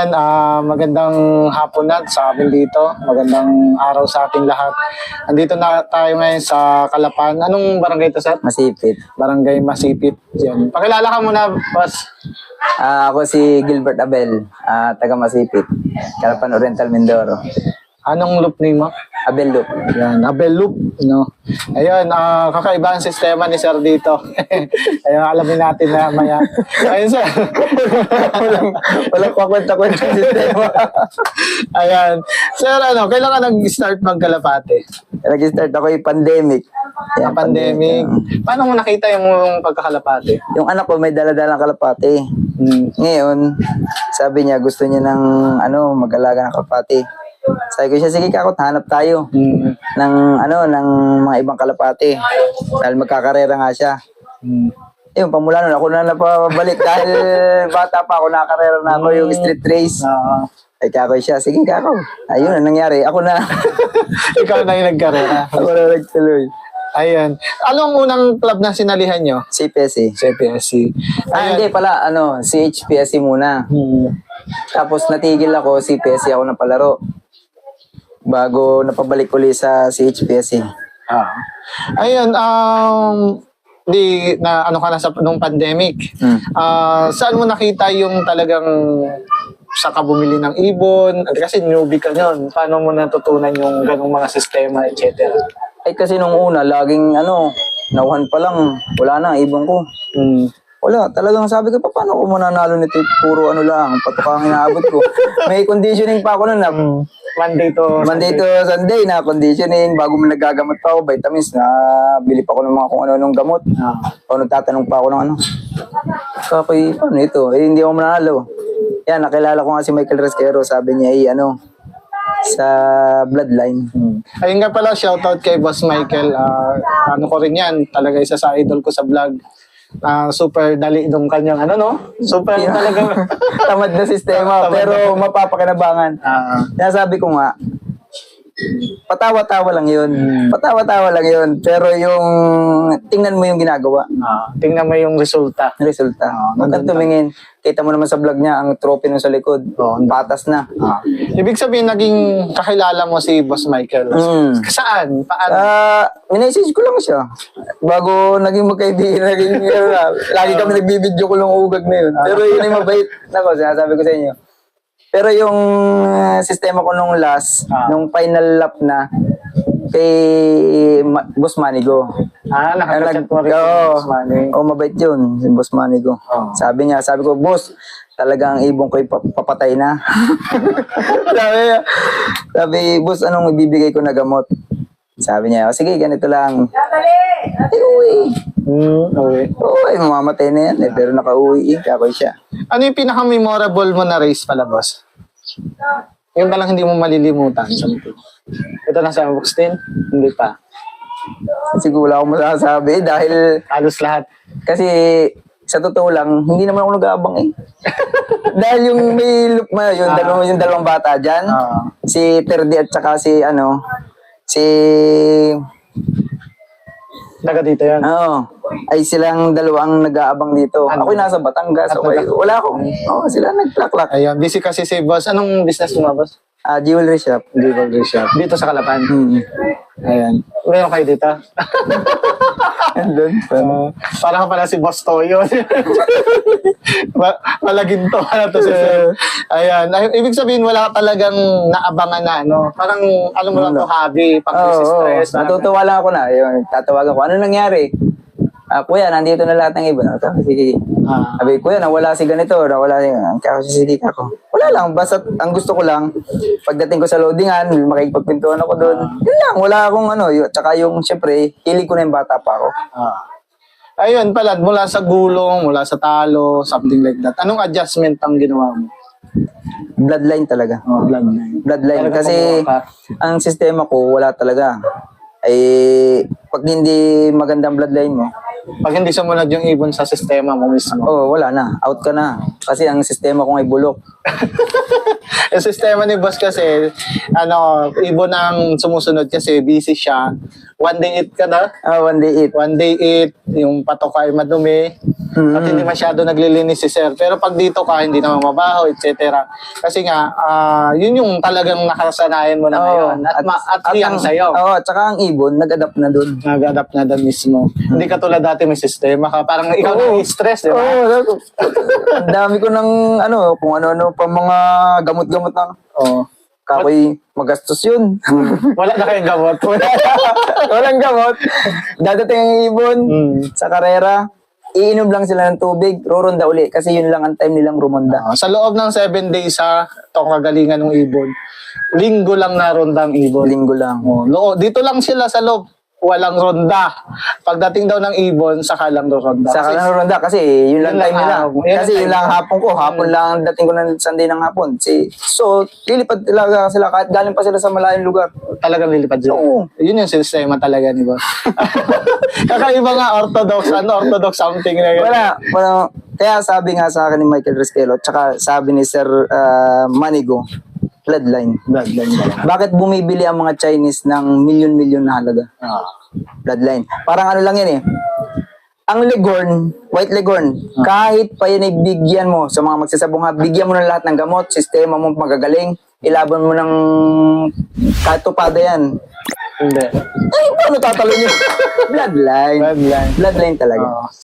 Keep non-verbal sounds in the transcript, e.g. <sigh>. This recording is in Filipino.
Ayan, ah, magandang hapon na sa amin dito. Magandang araw sa ating lahat. Andito na tayo ngayon sa Kalapan. Anong barangay ito, sir? Masipit. Barangay Masipit. Yan. Pakilala ka muna, boss. Ah, ako si Gilbert Abel, ah, taga Masipit, Calapan Oriental, Mindoro. Anong loop name mo? Abel Loop. Yan, Abel Loop, no? Ayun, ah kakaiba ang sistema ni Sir dito. <laughs> Ayun, alamin natin na maya. Ayun, Sir. <laughs> walang, walang kwakwenta-kwenta yung sistema. <laughs> Ayan. Sir, ano, kailan ka nag-start magkalapate? Nag-start ako yung pandemic. Sa Yan, pandemic. Paano mo nakita yung, yung pagkakalapate? Yung anak ko may daladalang kalapati. Hmm. Ngayon, sabi niya gusto niya ng ano, mag-alaga ng kalapati. Sabi ko siya, sige kakot, hanap tayo Hmm. ng ano, ng mga ibang kalapati. Dahil magkakarera nga siya. Hmm. Yun, pamula nun, ako na napabalik <laughs> dahil bata pa ako, nakakarera na ako yung street race. Ah, Ay, kako siya, sige kako. Ayun, ang nangyari, ako na. <laughs> ikaw na yung nagkarera. <laughs> ako na nagtuloy. Ayan. Anong unang club na sinalihan nyo? CPSC. Sa PSC. Ah, hindi pala, ano, CHPSC muna. Hmm. Tapos natigil ako, CPSC ako na palaro. Bago napabalik uli sa CHPSC. Ah. Ayun, um, di na ano ka na sa nung pandemic. Hmm. Ah, saan mo nakita yung talagang sa bumili ng ibon? Kasi newbie ka nun. Paano mo natutunan yung ganung mga sistema, etc. Ay kasi nung una, laging ano, nauhan pa lang, wala na, ibon ko. Hmm. Wala, talagang sabi ko, "Pa, paano ko mananalo nito? Puro ano lang, patok ang inaabot ko. <laughs> May conditioning pa ako nun na Monday to Monday to Sunday na conditioning, bago mo nagagamot pa ako, vitamins, na bili pa ako ng mga kung ano-anong gamot. Ah. O nagtatanong pa ako ng ano. Kakoy, paano ito? Eh, hindi ako manalo. Yan, nakilala ko nga si Michael Resquero, sabi niya, eh, ano, sa bloodline. Hmm. Ayun nga pala, shoutout kay Boss Michael. Ah, ano ko rin yan, talaga isa sa idol ko sa vlog. Ah, super dali nung kanyang ano no? Super talaga. <laughs> Tamad na sistema, Tamad pero mapapakinabangan. Ah, Kaya sabi ko nga, patawa-tawa lang yun. Patawa-tawa lang yun. Pero yung, tingnan mo yung ginagawa. ah, tingnan mo yung resulta. Ang resulta. Ah, Huwag kang tumingin. Kita mo naman sa vlog niya, ang trophy nun sa likod. Oo. Patas na. Ah. Ibig sabihin, naging kakilala mo si Boss Michael. Mm. Saan? Paano? Ah, minessage ko lang siya. Bago naging magkaibigan, <laughs> naging ano na, lagi kami nagbibideo ko lang ugag na yun. Pero yun yung mabait. Nako, sinasabi ko sa inyo. Pero yung ah, sistema ko nung last, Ah. nung final lap na, kay Ma- Boss Manigo. ah, nakakachat mo rin Oo. Boss Manny. Oh, mabait yun, si Boss Manigo. Oo. Sabi niya, sabi ko, Boss, talagang ibong ko'y pa- papatay na. <laughs> sabi niya, sabi, Boss, anong ibibigay ko na gamot? Sabi niya, "O, sige, ganito lang. Eh, uwi. Hmm, okay. Oo, ay, mamamatay na yan eh, pero nakauwi eh, kakoy siya. Ano yung pinaka-memorable mo na race pala, Boss? Yung talang hindi mo malilimutan. Something. Ito na sa Buxtin? Hindi pa. Siguro wala akong masasabi dahil Halos lahat. kasi sa totoo lang, hindi naman ako nag-aabang eh. <laughs> dahil yung may loop mo, yung, dalawang, yung dalawang bata dyan, Ah. si Terdi at saka si ano, si Taga dito yan. Oo. Ay silang dalawang nag-aabang dito. Ako'y nasa Batangas. At Okay. nag- Wala akong. Oo, sila nagplaklak. Ayun, busy kasi si Boss. Anong business mo, Boss? Ah, jewelry shop. Jewelry shop. Dito sa Kalapan. Hmm. Ayan. Meron kayo dito? <laughs> Andun. Uh, parang pala si Boss Toyo. <laughs> Ma- Malaginto pala to si Sir. Ayan. Ay, ibig sabihin, wala talagang naabangan na, no? Parang, alam mo lang to, hobby, pang Oo, oo. stress. Natutuwa lang ako na. Yun, tatawagan ko. Ano nangyari? Ah, kuya, nandito na lahat ng iba. Sabi, sige. Ah, Sabi, kuya, nawala si ganito, nawala si... Kaya si sige ako. Wala lang, basta ang gusto ko lang, pagdating ko sa loadingan, makikipagpintuan ako doon. Yun lang, wala akong ano. Yun, tsaka yung, syempre, hilig ko na yung bata pa ako. ah. Ayun pala, mula sa gulong, mula sa talo, something like that. Anong adjustment ang ginawa mo? Bloodline talaga. Oh, bloodline. Bloodline. Talaga Kasi ang sistema ko, wala talaga. Ay, pag hindi magandang bloodline mo, Pag hindi sumunod yung ibon sa sistema mo mismo. oh, wala na. Out ka na. Kasi ang sistema ko ay bulok. <laughs> yung sistema ni boss kasi, ano, ibon ang sumusunod kasi busy siya. One day eat ka na, Ah, one day eat. one day eat, yung patok ay madumi. At hindi masyado naglilinis si sir. Pero pag dito ka, hindi naman mabaho, etc. Kasi nga, ah, yun yung talagang nakasanayan mo na ngayon. At, ma- at, hiyang ang- sa'yo. Oo, at saka ang ibon, nag-adapt na dun. Nag-adapt na doon mismo. Hindi ka tulad dati may sistema ka. Parang ikaw Oo. na stress, di ba? Oo, oh, ang dami ko ng ano, kung ano-ano pa mga gamot-gamot ng Oo. kakoy magastos yun. <laughs> Wala na kayong gamot. <laughs> Walang gamot. Dadating ang ibon Mm. sa karera, iinom lang sila ng tubig, roronda uli kasi yun lang ang time nilang rumonda. Ah, sa loob ng 7 days sa itong kagalingan ng ibon, linggo lang na ronda ang ibon. Linggo lang. Oh, loo, dito lang sila sa loob. Walang ronda. Pagdating daw ng ibon, saka lang daw ronda. Sa Kasi- kanang ronda kasi yun lang lang time nila. Kasi lang yun lang hapon ko. Hapon lang ang dating ko ng Sunday ng hapon. Si, so, lilipad talaga sila kahit galing pa sila sa malayong lugar. talagang lilipad sila. Oo. Yun yung sistema talaga, di ba? <laughs> Kakaiba nga orthodox, ano, orthodox something na yun. Wala. wala. Kaya sabi nga sa akin ni Michael Resquelo, tsaka sabi ni Sir ah, Manigo, bloodline. Bloodline? Bakit bumibili ang mga Chinese ng milyon-milyon na halaga? Ah. Bloodline. Parang ano lang yan eh. Ang Leghorn, White Leghorn, kahit pa yan ay bigyan mo sa mga magsasabong ha, bigyan mo ng lahat ng gamot, sistema mo magagaling, ilaban mo ng kahit tupada yan. Hindi. Ay, paano tatalo niyo? <laughs> Bloodline. Bloodline. Bloodline talaga. Oo.